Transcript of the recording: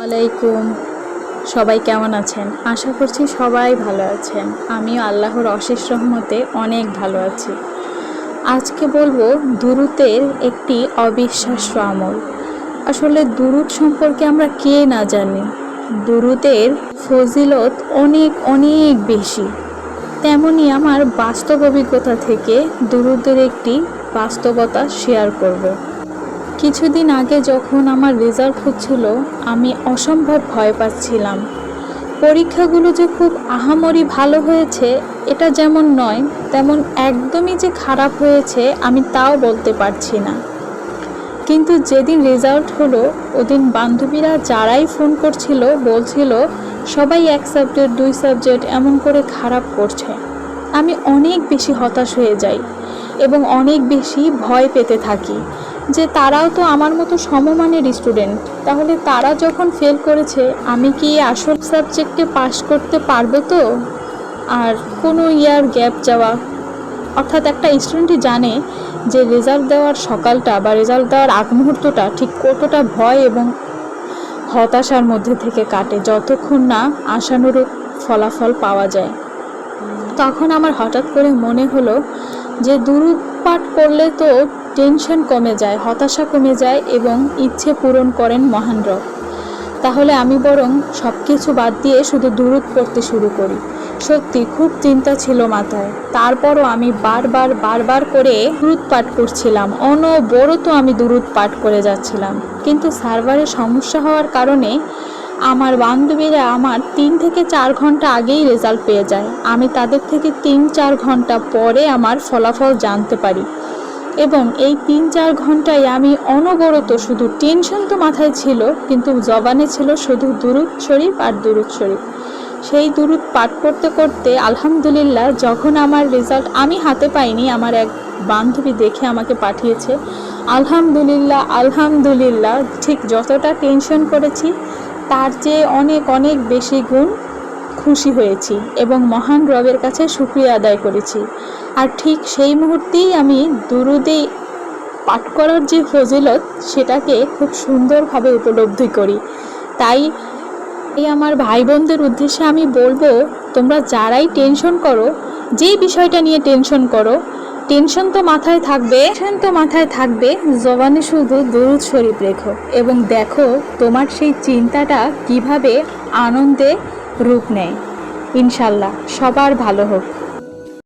ওয়ালাইকুম সবাই কেমন আছেন? আশা করছি সবাই ভালো আছেন। আমিও আল্লাহর অশেষ রহমতে অনেক ভালো আছি। আজকে বলব দুরুতের একটি অবিশ্বাস্য আমল। আসলে দুরুদ সম্পর্কে আমরা কে না জানি। দুরুদের ফজিলত অনেক অনেক বেশি। তেমনই আমার বাস্তব অভিজ্ঞতা থেকে দুরুদের একটি বাস্তবতা শেয়ার করব। কিছুদিন আগে যখন আমার রেজাল্ট হচ্ছিল, আমি অসম্ভব ভয় পাচ্ছিলাম। পরীক্ষাগুলো যে খুব আহামরি ভালো হয়েছে, এটা যেমন নয়, তেমন একদমই যে খারাপ হয়েছে, আমি তাও বলতে পারছি না। কিন্তু যেদিন রেজাল্ট হলো, ওদিন বান্ধবীরা যারাই ফোন করছিল, বলছিল, সবাই এক সাবজেক্ট, দুই সাবজেক্ট, এমন করে খারাপ করছে। আমি অনেক বেশি হতাশ হয়ে যাই এবং অনেক বেশি ভয় পেতে থাকি। যে তারাও তো আমার মতো সমমানের স্টুডেন্ট তাহলে তারা যখন ফেল করেছে, আমি কি আসল সাবজেক্টে পাশ করতে পারব তো? আর কোনো ইয়ার গ্যাপ যাওয়া? অর্থাৎ একটা স্টুডেন্টই জানে যে রেজাল্ট দেওয়ার সকালটা বা রেজাল্ট দেওয়ার আগ মুহূর্তটা ঠিক কতটা ভয় এবং হতাশার মধ্যে থেকে কাটে, যতক্ষণ না আশানুরূপ ফলাফল পাওয়া যায়। তখন আমার হঠাৎ করে মনে হলো যে দুরুদ পাঠ করলে তো টেনশন কমে যায়, হতাশা কমে যায় এবং ইচ্ছে পূরণ করেন মহেন্দ্র তাহলে আমি বরং সব কিছু বাদ দিয়ে শুধু দুরুদ পড়তে শুরু করি। সত্যি, খুব চিন্তা ছিল মাথায়। তারপরও আমি বারবার বারবার করে দুরুদ পাঠ করছিলাম। অনবরত আমি দুরুদ পাঠ করে যাচ্ছিলাম। কিন্তু সার্ভারে সমস্যা হওয়ার কারণে আমার বান্ধবীরা আমার তিন থেকে চার ঘণ্টা আগেই রেজাল্ট পেয়ে যায়। আমি তাদের থেকে তিন, চার ঘণ্টা পরে আমার ফলাফল জানতে পারি। এবং এই তিন চার ঘন্টায় আমি অনবরত শুধু টেনশন তো মাথায় ছিল, কিন্তু জবানে ছিল শুধু দুরুদ শরীফ আর দুরুদ শরীফ। সেই দুরুদ পাঠ করতে করতে আলহামদুলিল্লাহ যখন আমার রেজাল্ট আমি হাতে পাইনি, আমার এক বান্ধবী দেখে আমাকে পাঠিয়েছে, আলহামদুলিল্লাহ আলহামদুলিল্লাহ, ঠিক যতটা টেনশন করেছি, তার চেয়ে অনেক অনেক বেশি গুণ খুশি হয়েছি এবং মহান রবের কাছে সুক্রিয়া আদায় করেছি। আর ঠিক সেই মুহূর্তেই আমি দুরুদে পাঠ করার যে ফজিলত, সেটাকে খুব সুন্দরভাবে উপলব্ধি করি। তাই এই আমার ভাই বোনদের উদ্দেশ্যে আমি বলব, তোমরা যারাই টেনশন করো যে বিষয়টা নিয়ে টেনশন করো, টেনশন তো মাথায় থাকবে, টেনশন তো মাথায় থাকবে, জবানে শুধু দরুদ শরীফ রেখো এবং দেখো তোমার সেই চিন্তাটা কীভাবে আনন্দে রূপ নেয়। ইনশাল্লাহ সবার ভালো হোক।